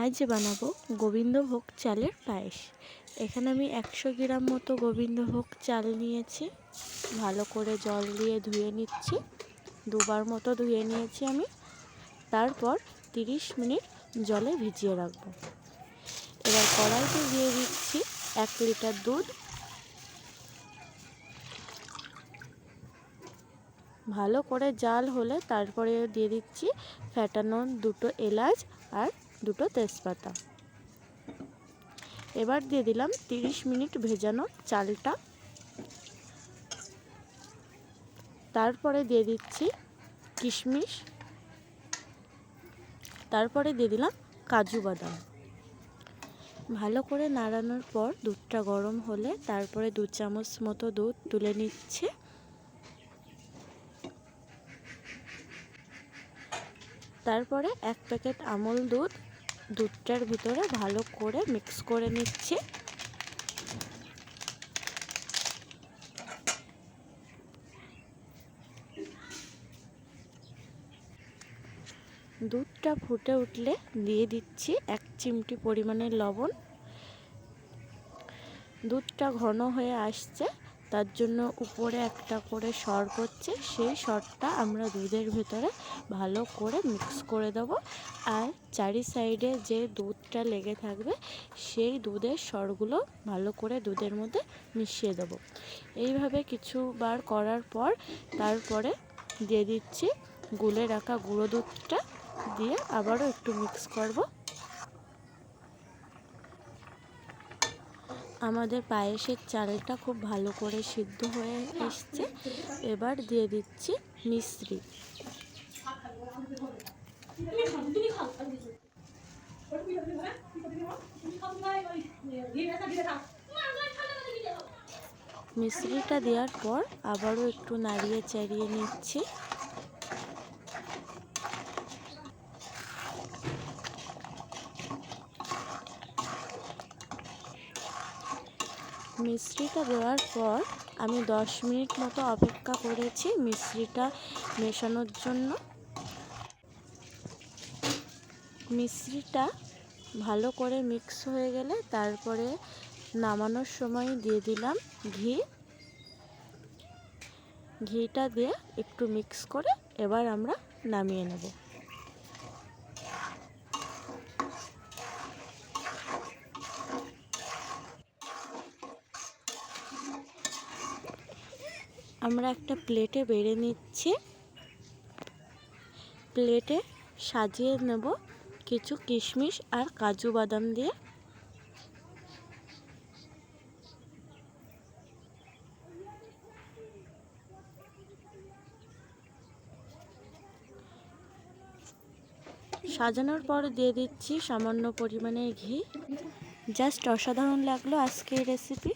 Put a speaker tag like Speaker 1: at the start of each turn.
Speaker 1: আজ বানাবো গোবিন্দভোগ চালের পায়েস। এখানে আমি একশো গ্রাম মতো গোবিন্দভোগ চাল নিয়েছি। ভালো করে জল দিয়ে ধুয়ে নিচ্ছি। দুবার মতো ধুয়ে নিয়েছি আমি। তারপর তিরিশ মিনিট জলে ভিজিয়ে রাখব। এবার কড়াইতে দিয়ে দিচ্ছি এক লিটার দুধ। ভালো করে জাল হলে তারপরে দিয়ে দিচ্ছি ফ্যাটানো দুটো এলাচ আর দুটো তেজপাতা। এবার দিয়ে দিলাম তিরিশ মিনিট ভেজানো চালটা। তারপরে দিয়ে দিচ্ছি কিশমিশ। তারপরে দিয়ে দিলাম কাজু বাদাম। ভালো করে নাড়ানোর পর দুধটা গরম হলে তারপরে দু চামচ মতো দুধ তুলে নিচ্ছে। তারপরে এক প্যাকেট আমল দুধ দুধটার ভিতরে ভালো করে মিক্স করে নিচ্ছি। দুধটা ফুটে উঠলে দিয়ে দিচ্ছি এক চিমটি পরিমাণের লবণ। দুধটা ঘন হয়ে আসছে। তার জন্য উপরে একটা করে সর করছে, সেই সরটা আমরা দুধের ভেতরে ভালো করে মিক্স করে দেব। আর চারি সাইডে যে দুধটা লেগে থাকবে, সেই দুধের সরগুলো ভালো করে দুধের মধ্যে মিশিয়ে দেব। এইভাবে কিছুবার করার পর তারপরে দিয়ে দিচ্ছি, গুলে রাখা গুঁড়ো দুধটা দিয়ে আবারও একটু মিক্স করব। আমাদের পায়েসের চালটা খুব ভালো করে সিদ্ধ হয়ে এসছে। এবার দিয়ে দিচ্ছি মিশ্রি। মিশ্রিটা দেওয়ার পর আবারও একটু নাড়িয়ে চাড়িয়ে নিচ্ছি। মিশ্রিটা দেওয়ার পর আমি দশ মিনিট মতো অপেক্ষা করেছি মিশ্রিটা মেশানোর জন্য। মিশ্রিটা ভালো করে মিক্স হয়ে গেলে তারপরে নামানোর সময় দিয়ে দিলাম ঘি। ঘিটা দিয়ে একটু মিক্স করে এবার আমরা নামিয়ে নেব। আমরা একটা প্লেটে বেড়ে নিচ্ছি। প্লেটে সাজিয়ে নেব কিছু কিশমিশ আর কাজু বাদাম দিয়ে। সাজানোর পর দিয়ে দিচ্ছি সামান্য পরিমাণে ঘি। জাস্ট অসাধারণ লাগল আজকের রেসিপি